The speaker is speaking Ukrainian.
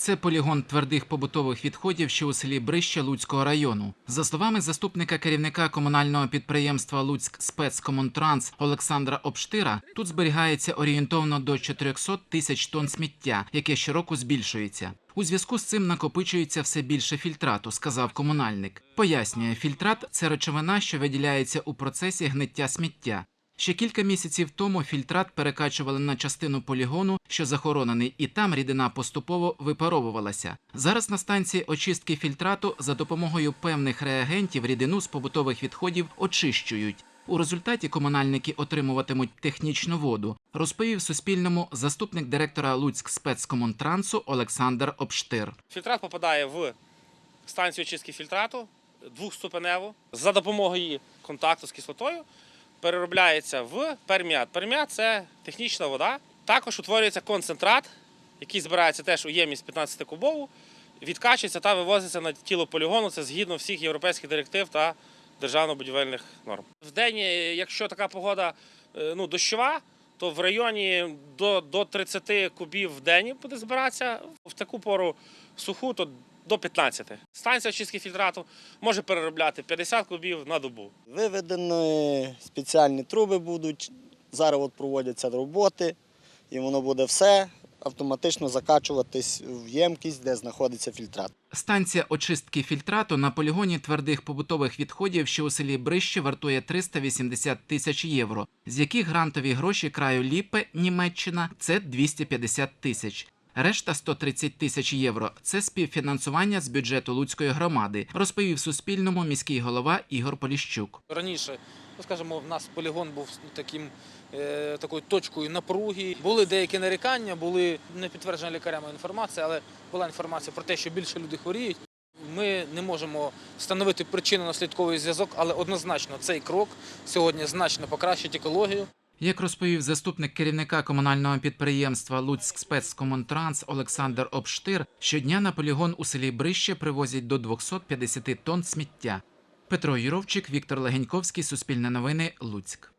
Це полігон твердих побутових відходів, що у селі Брище Луцького району. За словами заступника керівника комунального підприємства Луцьк спецкомунтранс Олександра Обштира, тут зберігається орієнтовно до 400 тисяч тонн сміття, яке щороку збільшується. У зв'язку з цим накопичується все більше фільтрату, сказав комунальник. Пояснює, фільтрат це речовина, що виділяється у процесі гниття сміття. Ще кілька місяців тому фільтрат перекачували на частину полігону, що захоронений, і там рідина поступово випаровувалася. Зараз на станції очистки фільтрату за допомогою певних реагентів рідину з побутових відходів очищують. У результаті комунальники отримуватимуть технічну воду, розповів Суспільному заступник директора Луцьк спецкомунтрансу Олександр Обштир. Фільтрат попадає в станцію очистки фільтрату двохступеневу. За допомогою контакту з кислотою переробляється в перміат. Перміат це технічна вода. Також утворюється концентрат, який збирається теж у ємність 15 кубову, відкачується та вивозиться на тіло полігону. Це згідно всіх європейських директив та державно-будівельних норм. В день, е, якщо така погода е, ну, дощова, то в районі до, до 30 кубів в день буде збиратися. В таку пору суху, то до 15. Станція очистки фільтрату може переробляти 50 кубів на добу. Виведені спеціальні труби будуть. Зараз от проводяться роботи, і воно буде все автоматично закачуватись в ємкість, де знаходиться фільтрат. Станція очистки фільтрату на полігоні твердих побутових відходів, що у селі Брище, вартує 380 тисяч євро, з яких грантові гроші краю Ліпе, Німеччина це 250 тисяч. Решта 130 тисяч євро це співфінансування з бюджету Луцької громади, розповів Суспільному міський голова Ігор Поліщук. Раніше, ну скажімо, в нас полігон був таким, е, такою точкою напруги. Були деякі нарікання, були не підтверджена лікарями інформація, але була інформація про те, що більше люди хворіють. Ми не можемо встановити причинно-наслідковий зв'язок, але однозначно цей крок сьогодні значно покращить екологію. Як розповів заступник керівника комунального підприємства Луцьк спецкомунтранс Олександр Обштир, щодня на полігон у селі Брище привозять до 250 тонн сміття. Петро Юровчик, Віктор Легеньковський, Суспільне новини, Луцьк.